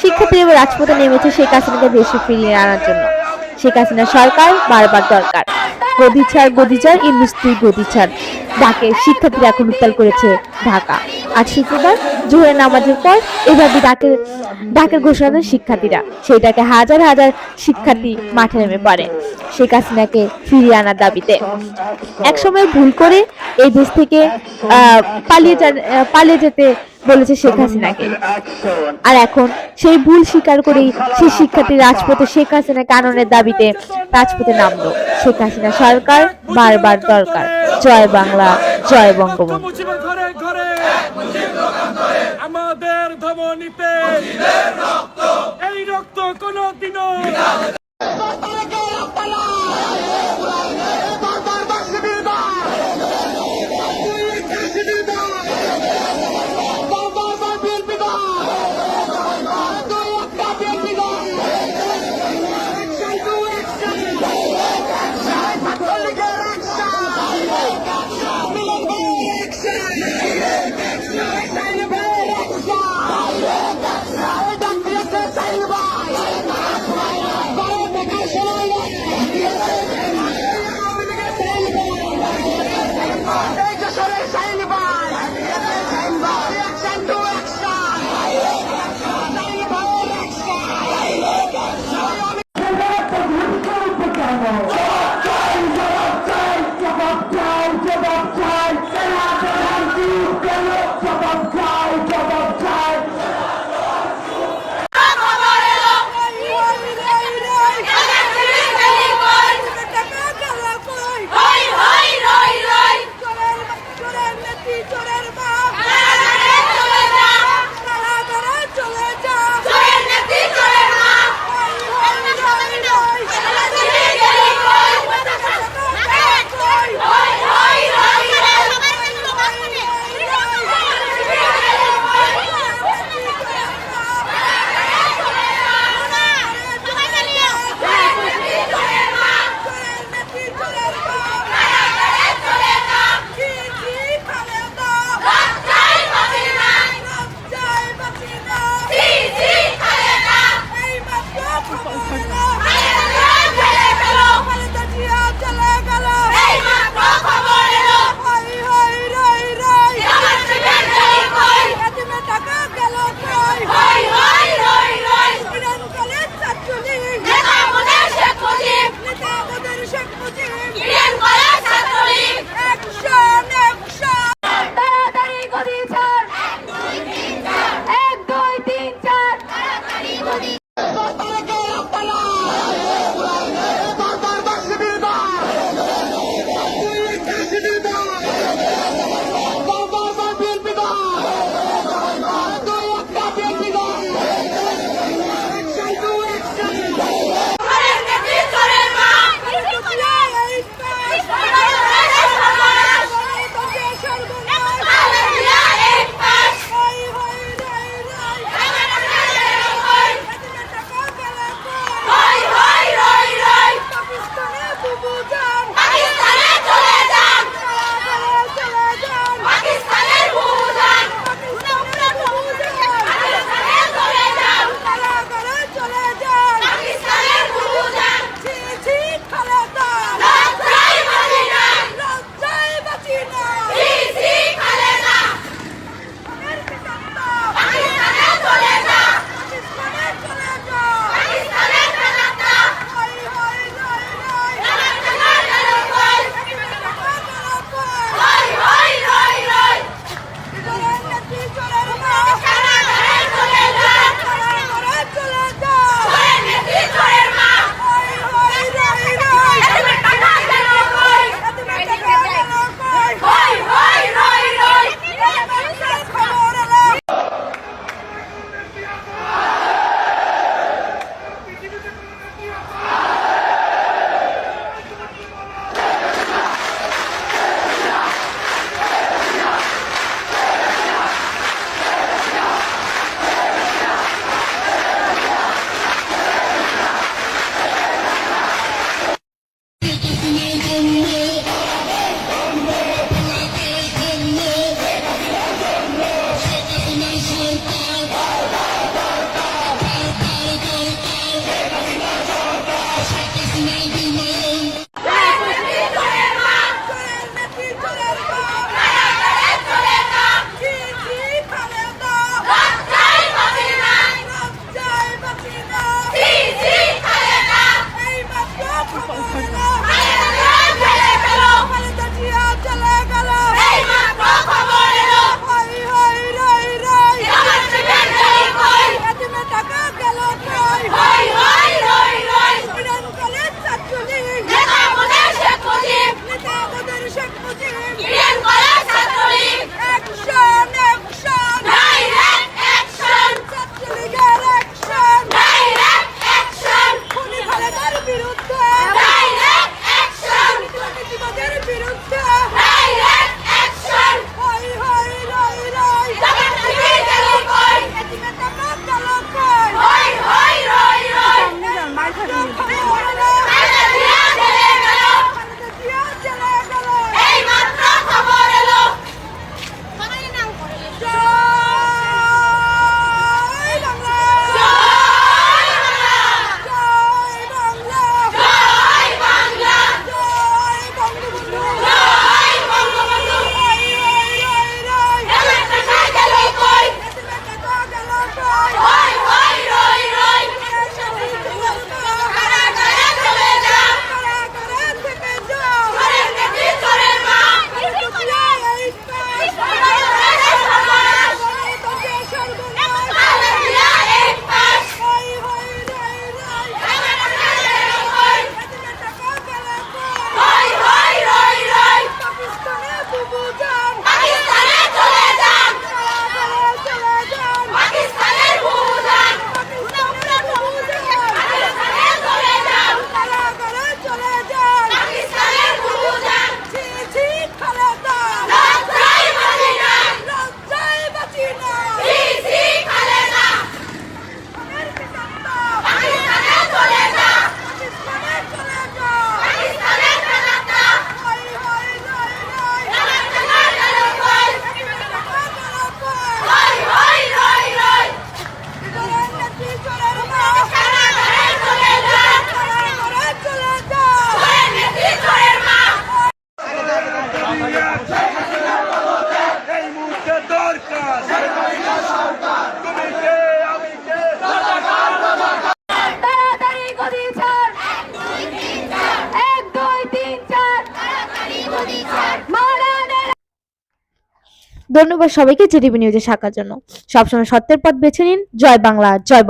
শিক্ষার্থীরা এবার রাজপথে নেমেছে শেখ হাসিনাকে দেশে ফিরিয়ে আনার জন্য। শেখ হাসিনা সরকার বারবার দরকার। গদিছাড় ছাড় ইন্ডাস্ট্রি ছাড় ইংলিশ তুই গদি ডাকে শিক্ষার্থীরা এখন উত্তাল করেছে ঢাকা। আজ শুক্রবার, জোহরের নামাজের পর এভাবে ডাকের ডাকের ঘোষণা দেন শিক্ষার্থীরা। সেইটাকে হাজার হাজার শিক্ষার্থী মাঠে নেমে পড়ে। শেখ হাসিনাকে ফিরিয়ে আনার দাবিতে। একসময় ভুল করে এই দেশ থেকে পালিয়ে পালিয়ে যেতে বলেছে শেখ হাসিনাকে। আর এখন সেই ভুল স্বীকার করেই সেই শিক্ষার্থী রাজপথে শেখ হাসিনা কাননের দাবিতে রাজপথে নামলো। শেখ হাসিনা সরকার, বারবার দরকার। জয় বাংলা, জয় বঙ্গবন্ধু। আমাদের ধমনীতে এই রক্ত কোনদিনও ধন্যবাদ সবাইকে জেটিভি নিউজে থাকার জন্য। সবসময় সত্যের পথ বেছে নিন। জয় বাংলা জয়